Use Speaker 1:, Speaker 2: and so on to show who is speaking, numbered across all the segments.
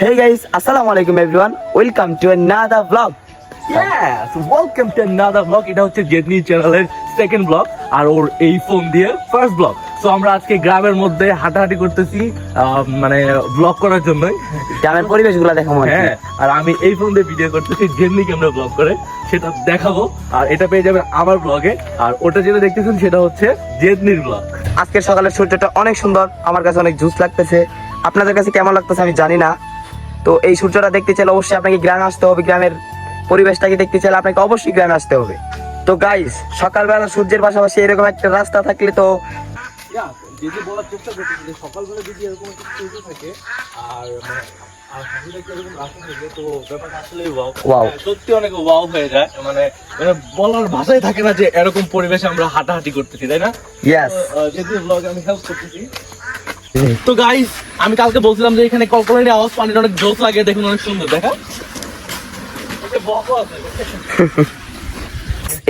Speaker 1: Hey guys, assalamu alaikum everyone. Welcome to another vlog.
Speaker 2: Yes, welcome to another vlog. এটা হচ্ছে জেদনি চ্যানেলের second blog আর ওর এই phone দিয়ে first blog so আমরা আজকে গ্রামের মধ্যে হাঁটাহাঁটি করতেছি মানে ব্লগ করার জন্য
Speaker 1: গ্রামের পরিবেশগুলো দেখাবো কি।
Speaker 2: হ্যাঁ আর আমি এই ফোন দিয়ে ভিডিও করতেছি জেদনি ক্যামেরা ব্লগ করে সেটা দেখাবো আর এটা পেয়ে যাবেন আমার ব্লগে আর ওটা যেটা দেখতেছেন সেটা হচ্ছে জেদনির ব্লগ
Speaker 1: আজকের সকালের সূর্যটা অনেক সুন্দর আমার কাছে অনেক জুস লাগতেছে আপনাদের কাছে কেমন লাগতেছে আমি জানি না তো এই সূর্যটা দেখতে চাইলে অবশ্যই আপনাকে গ্রামে আসতে হবে গ্রামের পরিবেশটাকে দেখতে চাইলে আপনাকে অবশ্যই গ্রামে আসতে হবে। তো গাইস সকালবেলা সূর্যের পাশাপাশি এরকম একটা রাস্তা থাকলে তো
Speaker 2: যদি বলার চেষ্টা করতেছি যে সকালবেলা যদি এরকম একটা সূর্য থাকে আর মানে আর এরকম রাস্তা থাকে তো ব্যাপারটা আসলে ওয়াও সত্যি অনেক ওয়াও হয়ে যায়। মানে মানে বলার ভাষাই থাকে না যে এরকম পরিবেশে আমরা হাঁটাহাঁটি করতেছি তাই না?
Speaker 1: ইয়েস
Speaker 2: ব্লগে আমি হেল্প করতেছি তো গাইস আমি কালকে বলছিলাম যে এখানে কলকলানি আওয়াজ পানির অনেক জোস লাগে দেখুন অনেক সুন্দর দেখা।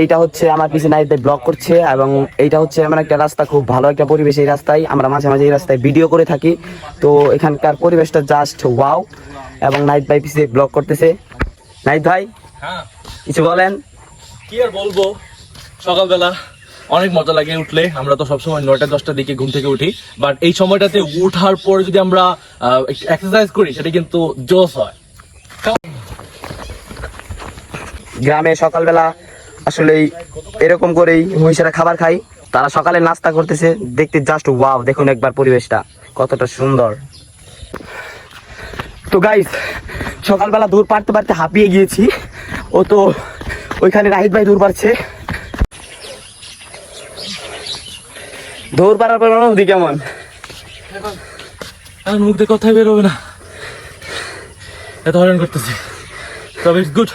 Speaker 1: এইটা হচ্ছে আমার পিছনে নাইট ব্লগ করছে এবং এইটা হচ্ছে এমন একটা রাস্তা খুব ভালো একটা পরিবেশ এই রাস্তায়। আমরা মাঝে মাঝে এই রাস্তায় ভিডিও করে থাকি। তো এখানকার পরিবেশটা জাস্ট ওয়াও এবং নাইট ভাই পিছিয়ে ব্লগ করতেছে। নাইট ভাই
Speaker 2: হ্যাঁ।
Speaker 1: কিছু বলেন?
Speaker 2: কি আর বলব? সকালবেলা অনেক মজা লাগে উঠলে। আমরা তো সবসময় নয়টা, দশটার দিকে ঘুম থেকে উঠি। বাট এই সময়টাতে উঠার পরে যদি আমরা এক্সারসাইজ করি, সেটা কিন্তু জোস হয়।
Speaker 1: গ্রামে সকালবেলা আসলে এরকম করেই মহিষেরা খাবার খাই। তারা সকালে নাস্তা করতেছে, দেখতে জাস্ট ওয়াও দেখুন একবার পরিবেশটা, কতটা সুন্দর। তো গাইস সকালবেলা দূর পারতে পারতে হাঁপিয়ে গিয়েছি। ও তো ওইখানে রাহিত ভাই দূর পারছে। দৌড় পারার পর অনুভূতি কেমন
Speaker 2: আর মুখ দিয়ে কথাই বেরোবে না। এত করতেছি। তবে it's good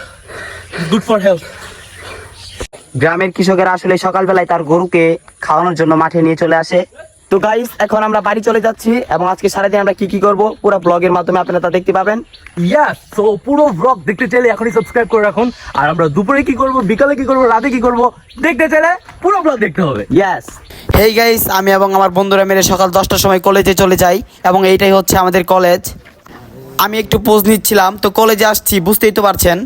Speaker 2: good for health
Speaker 1: গ্রামের কৃষকেরা আসলে সকালবেলায় তার গরুকে খাওয়ানোর জন্য মাঠে নিয়ে চলে আসে। তো গাইস এখন আমরা বাড়ি চলে যাচ্ছি এবং আজকে সারাদিন আমরা কি কি করব পুরো ব্লগের মাধ্যমে আপনারা তা দেখতে পাবেন।
Speaker 2: ইয়াস তো পুরো ব্লগ দেখতে চাইলে এখনই সাবস্ক্রাইব করে রাখুন। আর আমরা দুপুরে কি করব বিকালে কি করব রাতে কি করব দেখতে চাইলে পুরো ব্লগ দেখতে হবে।
Speaker 1: ইয়েস হেই গাইস আমি এবং আমার বন্ধুরা মিলে সকাল দশটার সময় কলেজে চলে যাই এবং এইটাই হচ্ছে আমাদের কলেজ আমি একটু পোজ নিচ্ছিলাম তো কলেজে আসছি বুঝতেই তো পারছেন।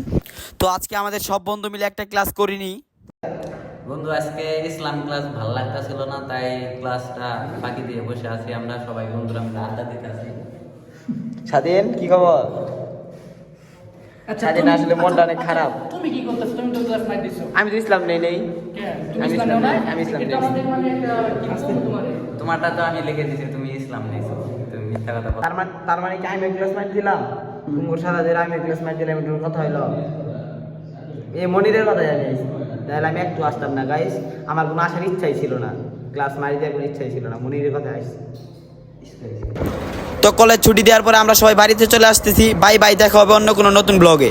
Speaker 1: তো আজকে আমাদের সব বন্ধু মিলে একটা ক্লাস করিনি।
Speaker 3: বন্ধু আজকে ইসলাম ক্লাস ভালো লাগতেছিল না তাই ক্লাসটা বাকি দিয়ে বসে আছি আমরা সবাই বন্ধুরা মিলে আড্ডা দিতেছি
Speaker 1: স্বাধীন কি খবর? স্বাধীন আসলে মনটা অনেক খারাপ।
Speaker 4: তুমি কি করতেছো? তুমি তো ক্লাস নাইট দিছো
Speaker 1: আমি তো ইসলাম নেই নেই। আমি
Speaker 4: ইসলাম
Speaker 1: ইসলাম
Speaker 4: নেও না?
Speaker 1: নেই, আমি ইসলাম নেই।
Speaker 4: আমাদের মানে একটা কি বলব তোমারে?
Speaker 3: তোমারটা তো আমি লিখে দিছি তুমি ইসলাম নিয়েছো তুমি মিথ্যা কথা
Speaker 1: তার মানে তার মানে কি আমি ক্লাস মাইট দিলাম? কুমুর সাদা দিলে আমি ক্লাস মাইট দিলাম একটু কথা হইল? এই মনিরের কথা জানি তাহলে আমি একটু আসতাম না গাইস আমার কোনো আসার ইচ্ছাই ছিল না। ক্লাস মারি দেওয়ার কোনো ইচ্ছাই ছিল না মনিরের কথা আসছি। তো কলেজ ছুটি দেওয়ার পরে আমরা সবাই বাড়িতে চলে আসতেছি। বাই বাই, দেখা হবে অন্য কোনো নতুন ব্লগে।